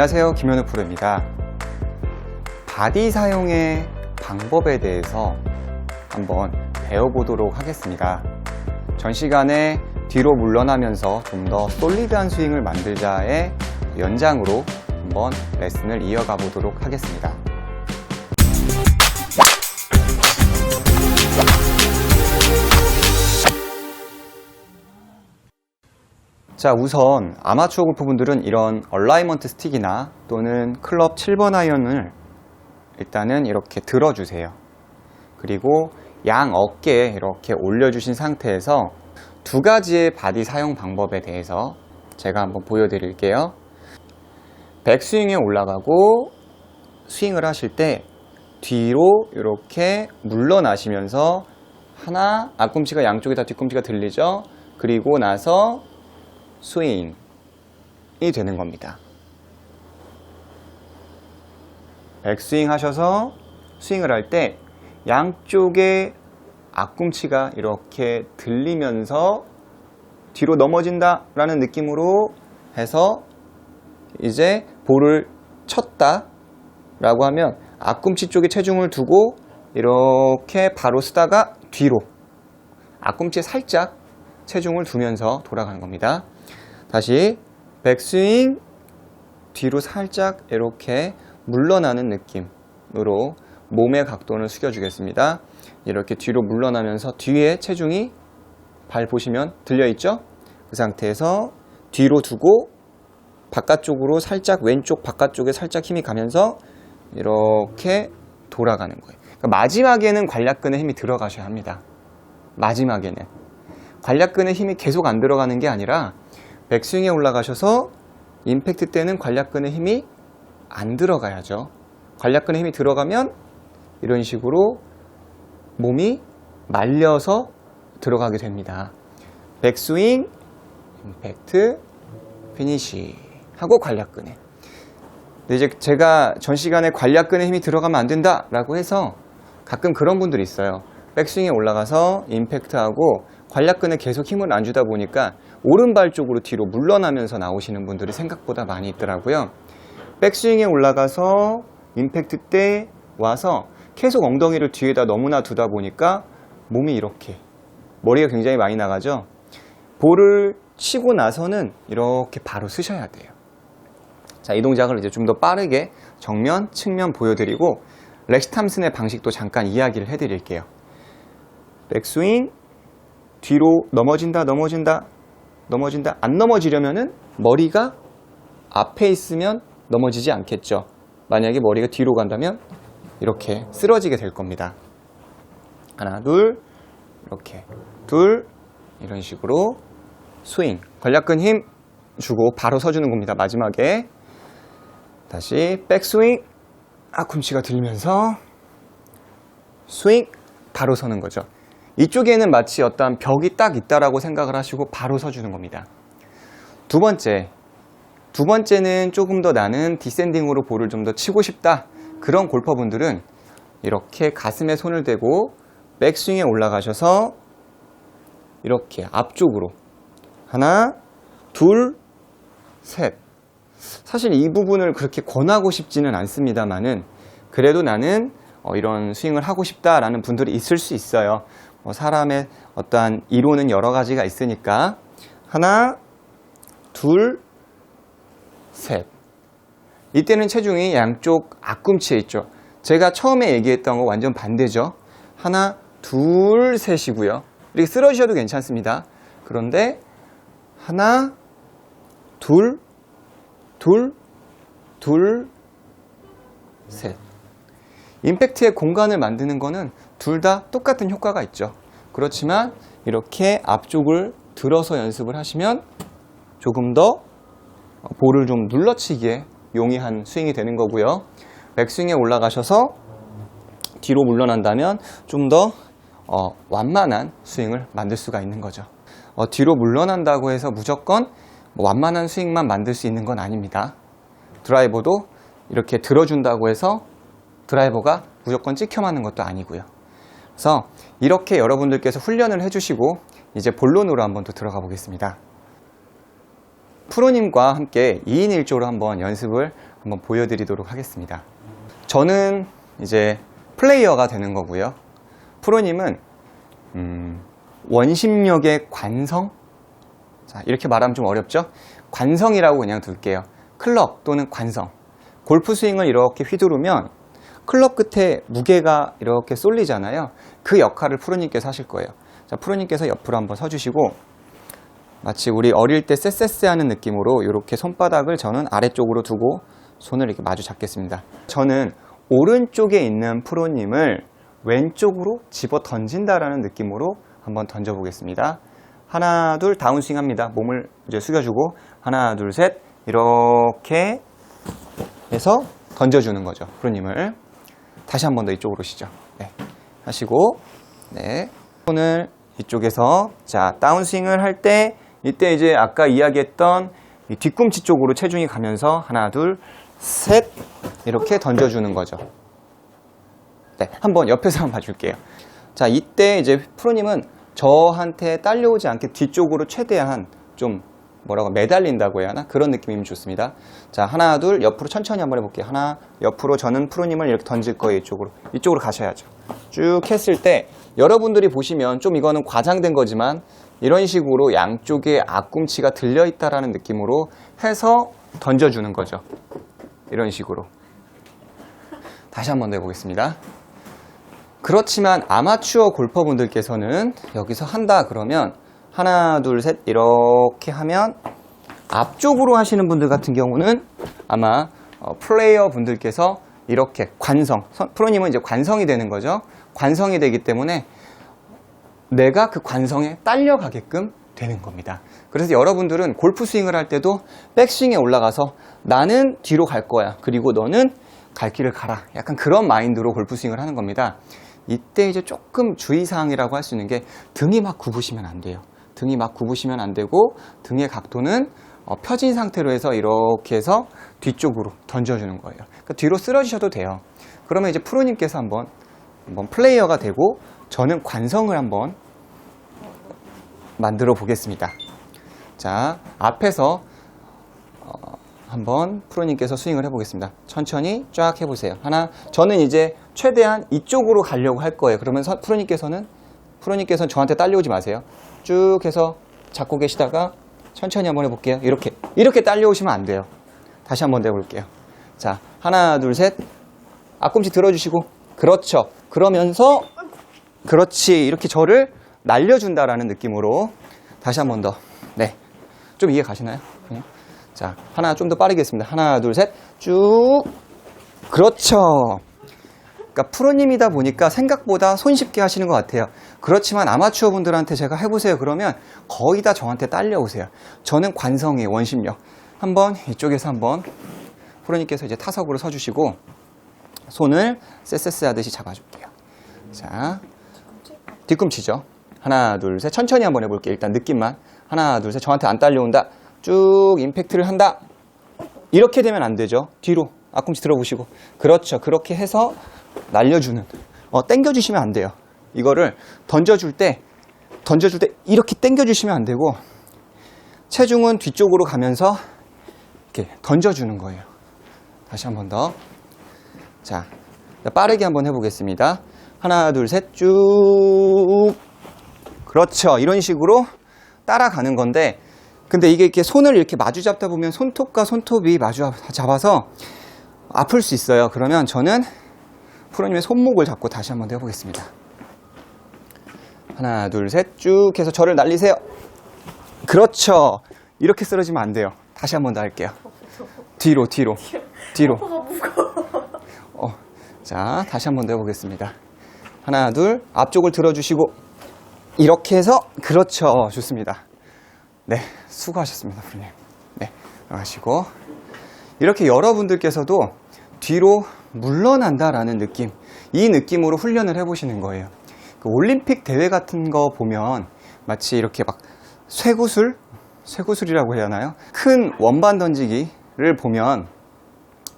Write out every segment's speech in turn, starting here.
안녕하세요. 김현우 프로입니다. 바디 사용의 방법에 대해서 한번 배워보도록 하겠습니다. 전 시간에 뒤로 물러나면서 좀 더 솔리드한 스윙을 만들자의 연장으로 한번 레슨을 이어가 보도록 하겠습니다. 자, 우선 아마추어 골프분들은 이런 얼라이먼트 스틱이나 또는 클럽 7번 아이언을 일단은 이렇게 들어주세요. 그리고 양 어깨에 이렇게 올려주신 상태에서 두 가지의 바디 사용 방법에 대해서 제가 한번 보여드릴게요. 백스윙에 올라가고 스윙을 하실 때 뒤로 이렇게 물러나시면서 하나 앞꿈치가 양쪽에 다 뒤꿈치가 들리죠? 그리고 나서 스윙이 되는 겁니다. 백스윙 하셔서 스윙을 할 때 양쪽에 앞꿈치가 이렇게 들리면서 뒤로 넘어진다 라는 느낌으로 해서 이제 볼을 쳤다 라고 하면 앞꿈치 쪽에 체중을 두고 이렇게 바로 쓰다가 뒤로 앞꿈치에 살짝 체중을 두면서 돌아가는 겁니다. 다시 백스윙 뒤로 살짝 이렇게 물러나는 느낌으로 몸의 각도를 숙여주겠습니다. 이렇게 뒤로 물러나면서 뒤에 체중이 발 보시면 들려있죠? 그 상태에서 뒤로 두고 바깥쪽으로 살짝 왼쪽 바깥쪽에 살짝 힘이 가면서 이렇게 돌아가는 거예요. 그러니까 마지막에는 관략근에 힘이 들어가셔야 합니다. 마지막에는. 관략근에 힘이 계속 안 들어가는 게 아니라 백스윙에 올라가셔서 임팩트 때는 관략근에 힘이 안 들어가야죠. 관략근에 힘이 들어가면 이런 식으로 몸이 말려서 들어가게 됩니다. 백스윙, 임팩트, 피니시 하고 관략근에. 이제 제가 전 시간에 관략근에 힘이 들어가면 안 된다 라고 해서 가끔 그런 분들이 있어요. 백스윙에 올라가서 임팩트하고 관략근에 계속 힘을 안 주다 보니까 오른발 쪽으로 뒤로 물러나면서 나오시는 분들이 생각보다 많이 있더라고요. 백스윙에 올라가서 임팩트 때 와서 계속 엉덩이를 뒤에다 너무나 두다 보니까 몸이 이렇게 머리가 굉장히 많이 나가죠. 볼을 치고 나서는 이렇게 바로 쓰셔야 돼요. 자, 이 동작을 이제 좀 더 빠르게 정면, 측면 보여드리고 렉시 탐슨의 방식도 잠깐 이야기를 해드릴게요. 백스윙, 뒤로 넘어진다, 넘어진다, 넘어진다. 안 넘어지려면은 머리가 앞에 있으면 넘어지지 않겠죠. 만약에 머리가 뒤로 간다면 이렇게 쓰러지게 될 겁니다. 하나, 둘, 이렇게, 둘, 이런 식으로 스윙. 관략근 힘 주고 바로 서주는 겁니다. 마지막에. 다시 백스윙. 앞꿈치가 들면서 스윙. 바로 서는 거죠. 이쪽에는 마치 어떤 벽이 딱 있다라고 생각을 하시고 바로 서주는 겁니다. 두 번째. 두 번째는 조금 더 나는 디센딩으로 볼을 좀 더 치고 싶다. 그런 골퍼분들은 이렇게 가슴에 손을 대고 백스윙에 올라가셔서 이렇게 앞쪽으로 하나, 둘, 셋. 사실 이 부분을 그렇게 권하고 싶지는 않습니다만은 그래도 나는 어, 이런 스윙을 하고 싶다라는 분들이 있을 수 있어요. 뭐 사람의 어떠한 이론은 여러 가지가 있으니까 하나, 둘, 셋. 이때는 체중이 양쪽 앞꿈치에 있죠. 제가 처음에 얘기했던 거 완전 반대죠. 하나, 둘, 셋이고요. 이렇게 쓰러지셔도 괜찮습니다. 그런데 하나, 둘, 둘, 둘, 셋. 임팩트의 공간을 만드는 거는 둘 다 똑같은 효과가 있죠. 그렇지만 이렇게 앞쪽을 들어서 연습을 하시면 조금 더 볼을 좀 눌러치기에 용이한 스윙이 되는 거고요. 백스윙에 올라가셔서 뒤로 물러난다면 좀더 어, 완만한 스윙을 만들 수가 있는 거죠. 어, 뒤로 물러난다고 해서 무조건 뭐 완만한 스윙만 만들 수 있는 건 아닙니다. 드라이버도 이렇게 들어준다고 해서 드라이버가 무조건 찍혀 맞는 것도 아니고요. 그래서 이렇게 여러분들께서 훈련을 해주시고 이제 본론으로 한번 또 들어가 보겠습니다. 프로님과 함께 2인 1조로 한번 연습을 한번 보여드리도록 하겠습니다. 저는 이제 플레이어가 되는 거고요. 프로님은 음, 원심력의 관성? 자, 이렇게 말하면 좀 어렵죠? 관성이라고 그냥 둘게요. 클럽 또는 관성. 골프 스윙을 이렇게 휘두르면 클럽 끝에 무게가 이렇게 쏠리잖아요. 그 역할을 프로님께서 하실 거예요. 자, 프로님께서 옆으로 한번 서주시고 마치 우리 어릴 때 쎄쎄쎄 하는 느낌으로 이렇게 손바닥을 저는 아래쪽으로 두고 손을 이렇게 마주 잡겠습니다. 저는 오른쪽에 있는 프로님을 왼쪽으로 집어 던진다라는 느낌으로 한번 던져 보겠습니다. 하나, 둘, 다운스윙 합니다. 몸을 이제 숙여주고, 하나, 둘, 셋, 이렇게 해서 던져주는 거죠. 프로님을. 다시 한 번 더 이쪽으로 오시죠. 네. 하시고, 네. 손을 이쪽에서, 자, 다운스윙을 할 때, 이때 이제 아까 이야기했던 이 뒤꿈치 쪽으로 체중이 가면서, 하나, 둘, 셋, 이렇게 던져주는 거죠. 네, 한번 옆에서 한번 봐줄게요. 자, 이때 이제 프로님은 저한테 딸려오지 않게 뒤쪽으로 최대한 좀 뭐라고 매달린다고 해야 하나? 그런 느낌이면 좋습니다. 자, 하나, 둘, 옆으로 천천히 한번 해볼게요. 하나, 옆으로 저는 프로님을 이렇게 던질 거예요. 이쪽으로. 이쪽으로 가셔야죠. 쭉 했을 때 여러분들이 보시면 좀 이거는 과장된 거지만 이런 식으로 양쪽에 앞꿈치가 들려 있다라는 느낌으로 해서 던져주는 거죠. 이런 식으로. 다시 한번더 해보겠습니다. 그렇지만 아마추어 골퍼분들께서는 여기서 한다 그러면 하나, 둘, 셋 이렇게 하면 앞쪽으로 하시는 분들 같은 경우는 아마 어, 플레이어 분들께서 이렇게 관성, 선- 프로님은 이제 관성이 되는 거죠. 관성이 되기 때문에 내가 그 관성에 딸려가게끔 되는 겁니다. 그래서 여러분들은 골프 스윙을 할 때도 백스윙에 올라가서 나는 뒤로 갈 거야. 그리고 너는 갈 길을 가라. 약간 그런 마인드로 골프 스윙을 하는 겁니다. 이때 이제 조금 주의사항이라고 할 수 있는 게 등이 막 굽으시면 안 돼요. 등이 막 굽으시면 안 되고 등의 각도는 어, 펴진 상태로 해서 이렇게 해서 뒤쪽으로 던져주는 거예요. 그러니까 뒤로 쓰러지셔도 돼요. 그러면 이제 프로님께서 한번, 한번 플레이어가 되고 저는 관성을 한번 만들어 보겠습니다. 자, 앞에서 어, 한번 프로님께서 스윙을 해보겠습니다. 천천히 쫙 해보세요. 하나, 저는 이제 최대한 이쪽으로 가려고 할 거예요. 그러면 서- 프로님께서는 프로님께서는 저한테 딸려오지 마세요. 쭉 해서 잡고 계시다가 천천히 한번 해볼게요. 이렇게 이렇게 딸려오시면 안 돼요. 다시 한번 해볼게요. 자, 하나, 둘, 셋. 앞꿈치 들어주시고, 그렇죠. 그러면서 그렇지. 이렇게 저를 날려준다라는 느낌으로 다시 한 번 더. 네. 좀 이해 가시나요? 그냥? 자, 하나 좀 더 빠르게 했습니다. 하나, 둘, 셋. 쭉. 그렇죠. 그러니까 프로님이다 보니까 생각보다 손쉽게 하시는 것 같아요. 그렇지만 아마추어 분들한테 제가 해보세요. 그러면 거의 다 저한테 딸려오세요. 저는 관성의 원심력. 한번 이쪽에서 한번 프로님께서 이제 타석으로 서주시고 손을 쎄쎄쎄 하듯이 잡아줄게요. 자, 뒤꿈치죠. 하나, 둘, 셋. 천천히 한번 해볼게요. 일단 느낌만. 하나, 둘, 셋. 저한테 안 딸려온다. 쭉 임팩트를 한다. 이렇게 되면 안 되죠. 뒤로 앞꿈치 들어보시고. 그렇죠. 그렇게 해서 날려주는. 어, 땡겨주시면 안 돼요. 이거를 던져줄 때, 던져줄 때 이렇게 땡겨주시면 안 되고, 체중은 뒤쪽으로 가면서 이렇게 던져주는 거예요. 다시 한 번 더. 자, 빠르게 한번 해보겠습니다. 하나, 둘, 셋, 쭉. 그렇죠. 이런 식으로 따라가는 건데, 근데 이게 이렇게 손을 이렇게 마주 잡다 보면 손톱과 손톱이 마주 잡아서 아플 수 있어요. 그러면 저는 프로님의 손목을 잡고 다시 한번 해보겠습니다. 하나, 둘, 셋, 쭉 해서 저를 날리세요. 그렇죠. 이렇게 쓰러지면 안 돼요. 다시 한번 더 할게요. 뒤로, 뒤로, 뒤로. 어, 자, 다시 한번 더 해보겠습니다. 하나, 둘, 앞쪽을 들어주시고, 이렇게 해서, 그렇죠. 좋습니다. 네, 수고하셨습니다, 프로님. 네, 하시고. 이렇게 여러분들께서도 뒤로 물러난다라는 느낌, 이 느낌으로 훈련을 해보시는 거예요. 그 올림픽 대회 같은 거 보면 마치 이렇게 막 쇠구슬? 쇠구슬이라고 해야 하나요? 큰 원반 던지기를 보면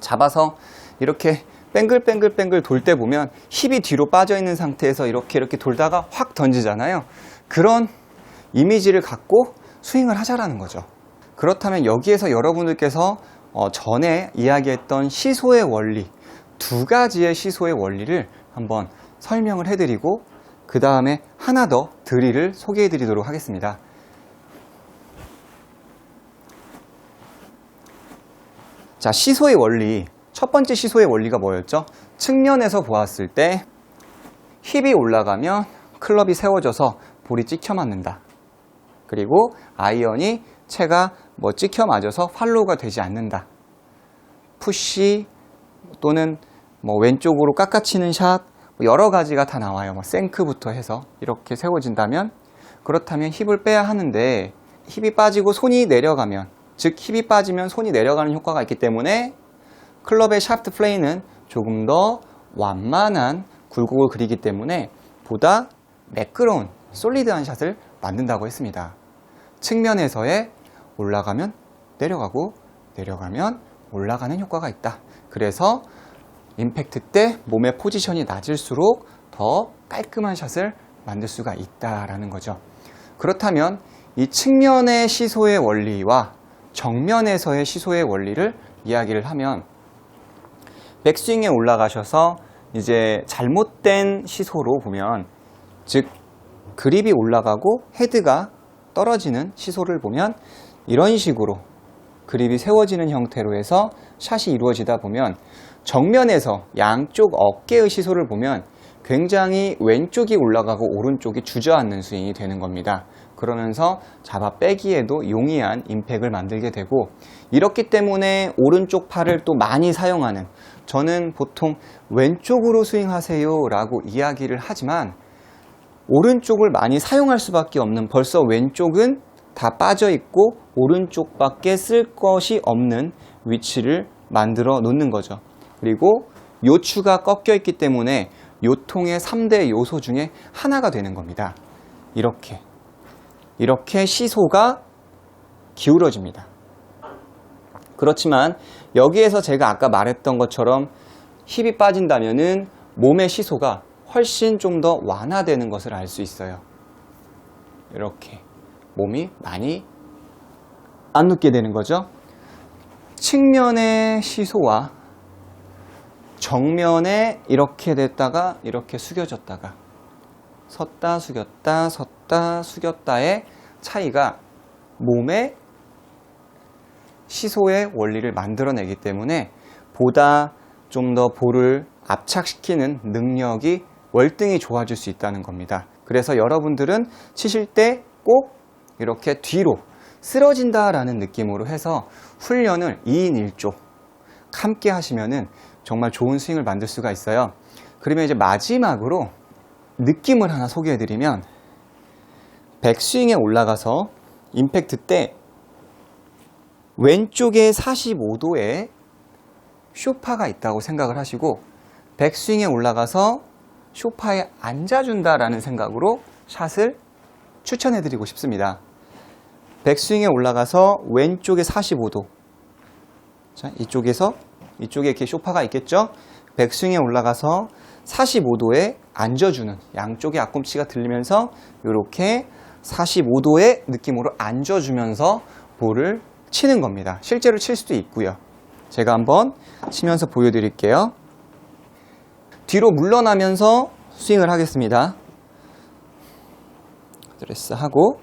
잡아서 이렇게 뱅글뱅글뱅글 돌 때 보면 힙이 뒤로 빠져 있는 상태에서 이렇게 이렇게 돌다가 확 던지잖아요. 그런 이미지를 갖고 스윙을 하자라는 거죠. 그렇다면 여기에서 여러분들께서 어, 전에 이야기했던 시소의 원리, 두 가지의 시소의 원리를 한번 설명을 해드리고 그 다음에 하나 더 드릴을 소개해 드리도록 하겠습니다. 자, 시소의 원리. 첫 번째 시소의 원리가 뭐였죠? 측면에서 보았을 때 힙이 올라가면 클럽이 세워져서 볼이 찍혀 맞는다. 그리고 아이언이 채가 뭐 찍혀 맞아서 팔로우가 되지 않는다. 푸시 또는 뭐 왼쪽으로 깎아치는 샷뭐 여러 가지가 다 나와요. 뭐 생크부터 해서 이렇게 세워진다면 그렇다면 힙을 빼야 하는데 힙이 빠지고 손이 내려가면 즉 힙이 빠지면 손이 내려가는 효과가 있기 때문에 클럽의 샤프트 플레이는 조금 더 완만한 굴곡을 그리기 때문에 보다 매끄러운 솔리드한 샷을 만든다고 했습니다. 측면에서의 올라가면 내려가고 내려가면 올라가는 효과가 있다. 그래서 임팩트 때 몸의 포지션이 낮을수록 더 깔끔한 샷을 만들 수가 있다라는 거죠. 그렇다면 이 측면의 시소의 원리와 정면에서의 시소의 원리를 이야기를 하면 백스윙에 올라가셔서 이제 잘못된 시소로 보면 즉 그립이 올라가고 헤드가 떨어지는 시소를 보면 이런 식으로 그립이 세워지는 형태로 해서 샷이 이루어지다 보면 정면에서 양쪽 어깨의 시소를 보면 굉장히 왼쪽이 올라가고 오른쪽이 주저앉는 스윙이 되는 겁니다. 그러면서 잡아 빼기에도 용이한 임팩을 만들게 되고 이렇기 때문에 오른쪽 팔을 또 많이 사용하는 저는 보통 왼쪽으로 스윙하세요 라고 이야기를 하지만 오른쪽을 많이 사용할 수밖에 없는 벌써 왼쪽은 다 빠져 있고 오른쪽밖에 쓸 것이 없는 위치를 만들어 놓는 거죠. 그리고 요추가 꺾여 있기 때문에 요통의 3대 요소 중에 하나가 되는 겁니다. 이렇게. 이렇게 시소가 기울어집니다. 그렇지만 여기에서 제가 아까 말했던 것처럼 힙이 빠진다면은 몸의 시소가 훨씬 좀 더 완화되는 것을 알 수 있어요. 이렇게 몸이 많이 안 눕게 되는 거죠. 측면의 시소와 정면에 이렇게 됐다가 이렇게 숙여졌다가 섰다 숙였다 섰다 숙였다의 차이가 몸의 시소의 원리를 만들어내기 때문에 보다 좀 더 볼을 압착시키는 능력이 월등히 좋아질 수 있다는 겁니다. 그래서 여러분들은 치실 때 꼭 이렇게 뒤로 쓰러진다라는 느낌으로 해서 훈련을 2인 1조 함께 하시면은 정말 좋은 스윙을 만들 수가 있어요. 그러면 이제 마지막으로 느낌을 하나 소개해 드리면 백스윙에 올라가서 임팩트 때 왼쪽에 45도의 쇼파가 있다고 생각을 하시고 백스윙에 올라가서 쇼파에 앉아준다라는 생각으로 샷을 추천해 드리고 싶습니다. 백스윙에 올라가서 왼쪽에 45도 자 이쪽에서 이쪽에 이렇게 쇼파가 있겠죠? 백스윙에 올라가서 45도에 앉아주는 양쪽의 앞꿈치가 들리면서 이렇게 45도의 느낌으로 앉아주면서 볼을 치는 겁니다. 실제로 칠 수도 있고요. 제가 한번 치면서 보여드릴게요. 뒤로 물러나면서 스윙을 하겠습니다. 드레스 하고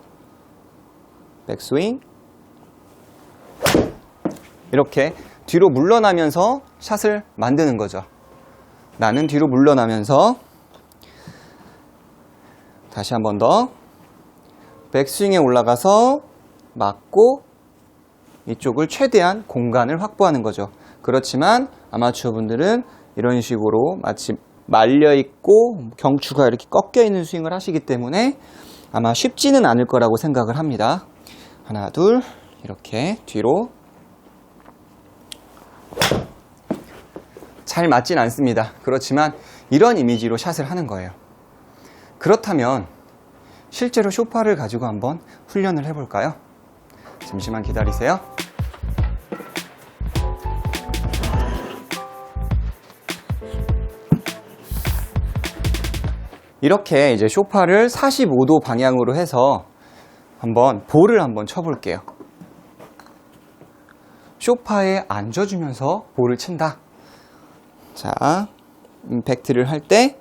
백스윙 이렇게 뒤로 물러나면서 샷을 만드는 거죠. 나는 뒤로 물러나면서 다시 한 번 더 백스윙에 올라가서 맞고 이쪽을 최대한 공간을 확보하는 거죠. 그렇지만 아마추어 분들은 이런 식으로 마치 말려 있고 경추가 이렇게 꺾여 있는 스윙을 하시기 때문에 아마 쉽지는 않을 거라고 생각을 합니다. 하나, 둘, 이렇게 뒤로 잘 맞진 않습니다. 그렇지만 이런 이미지로 샷을 하는 거예요. 그렇다면 실제로 쇼파를 가지고 한번 훈련을 해볼까요? 잠시만 기다리세요. 이렇게 이제 쇼파를 45도 방향으로 해서 한번 볼을 한번 쳐볼게요. 쇼파에 앉아주면서 볼을 친다. 자, 임팩트를 할 때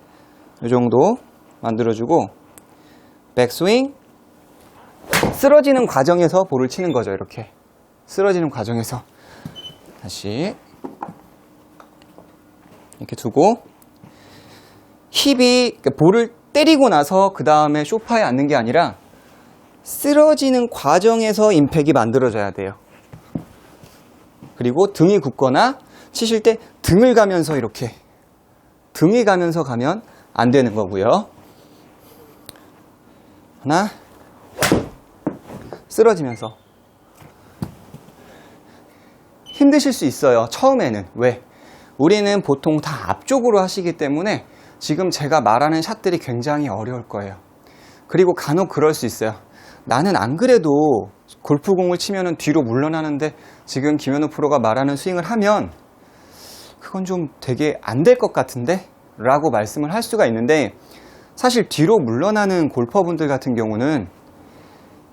이 정도 만들어주고 백스윙 쓰러지는 과정에서 볼을 치는 거죠. 이렇게 쓰러지는 과정에서 다시 이렇게 두고 힙이 그러니까 볼을 때리고 나서 그 다음에 쇼파에 앉는 게 아니라 쓰러지는 과정에서 임팩이 만들어져야 돼요. 그리고 등이 굳거나 치실 때 등을 가면서 이렇게 등이 가면서 가면 안 되는 거고요. 하나 쓰러지면서 힘드실 수 있어요. 처음에는 왜? 우리는 보통 다 앞쪽으로 하시기 때문에 지금 제가 말하는 샷들이 굉장히 어려울 거예요. 그리고 간혹 그럴 수 있어요. 나는 안 그래도 골프공을 치면은 뒤로 물러나는데 지금 김현우 프로가 말하는 스윙을 하면 그건 좀 되게 안 될 것 같은데? 라고 말씀을 할 수가 있는데 사실 뒤로 물러나는 골퍼분들 같은 경우는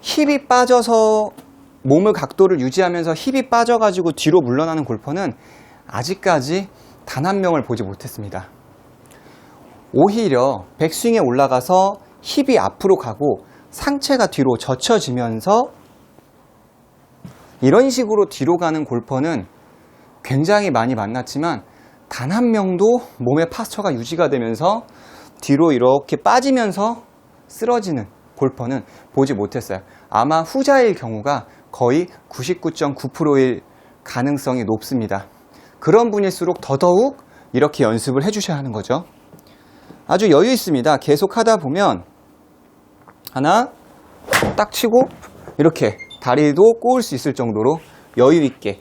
힙이 빠져서 몸의 각도를 유지하면서 힙이 빠져가지고 뒤로 물러나는 골퍼는 아직까지 단 한 명을 보지 못했습니다. 오히려 백스윙에 올라가서 힙이 앞으로 가고 상체가 뒤로 젖혀지면서 이런 식으로 뒤로 가는 골퍼는 굉장히 많이 만났지만 단 한 명도 몸의 파스처가 유지가 되면서 뒤로 이렇게 빠지면서 쓰러지는 골퍼는 보지 못했어요. 아마 후자일 경우가 거의 99.9%일 가능성이 높습니다. 그런 분일수록 더더욱 이렇게 연습을 해주셔야 하는 거죠. 아주 여유 있습니다. 계속 하다 보면 하나 딱 치고 이렇게 다리도 꼬을 수 있을 정도로 여유 있게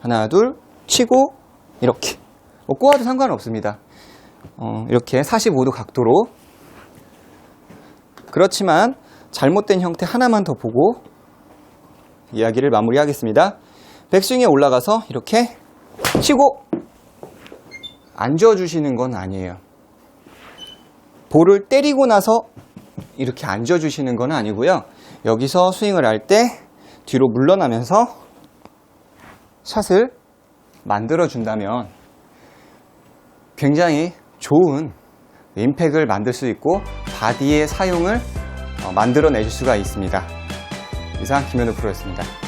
하나 둘 치고 이렇게 뭐 꼬아도 상관없습니다. 어, 이렇게 45도 각도로 그렇지만 잘못된 형태 하나만 더 보고 이야기를 마무리하겠습니다. 백스윙에 올라가서 이렇게 치고 앉아주시는 건 아니에요. 볼을 때리고 나서 이렇게 앉아주시는 건 아니고요. 여기서 스윙을 할때 뒤로 물러나면서 샷을 만들어준다면 굉장히 좋은 임팩을 만들 수 있고 바디의 사용을 어, 만들어내줄 수가 있습니다. 이상 김현우 프로였습니다.